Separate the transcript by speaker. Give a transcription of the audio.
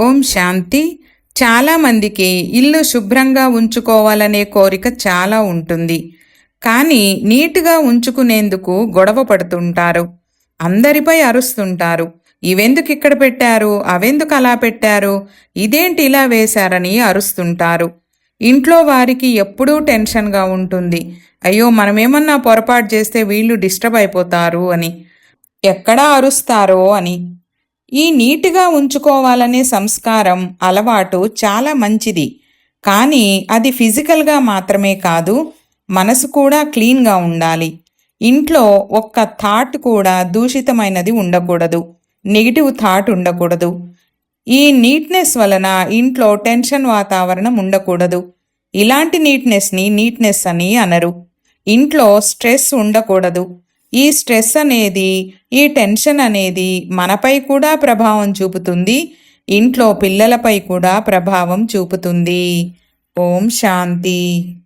Speaker 1: ఓం శాంతి. చాలామందికి ఇల్లు శుభ్రంగా ఉంచుకోవాలనే కోరిక చాలా ఉంటుంది. కానీ నీట్గా ఉంచుకునేందుకు గొడవ పడుతుంటారు. అందరిపై అరుస్తుంటారు. ఇవెందుకు ఇక్కడ పెట్టారు? అవెందుకు అలా పెట్టారు? ఇదేంటి ఇలా వేశారని అరుస్తుంటారు. ఇంట్లో వారికి ఎప్పుడూ టెన్షన్గా ఉంటుంది. అయ్యో మనమేమన్నా పొరపాటు చేస్తే వీళ్ళు డిస్టర్బ్ అయిపోతారు అని. ఎక్కడా అరుస్తారో అని. ఈ నీట్గా ఉంచుకోవాలనే సంస్కారం అలవాటు చాలా మంచిది. కానీ అది ఫిజికల్గా మాత్రమే కాదు మనసు కూడా క్లీన్గా ఉండాలి. ఇంట్లో ఒక్క థాట్ కూడా దూషితమైనది ఉండకూడదు. నెగిటివ్ థాట్ ఉండకూడదు. ఈ నీట్నెస్ వలన ఇంట్లో టెన్షన్ వాతావరణం ఉండకూడదు. ఇలాంటి నీట్నెస్ని నీట్నెస్ అని అనరు. ఇంట్లో స్ట్రెస్ ఉండకూడదు. ఈ స్ట్రెస్ అనేది ఈ టెన్షన్ అనేది మనపై కూడా ప్రభావం చూపుతుంది. ఇంట్లో పిల్లలపై కూడా ప్రభావం చూపుతుంది. ఓం శాంతి.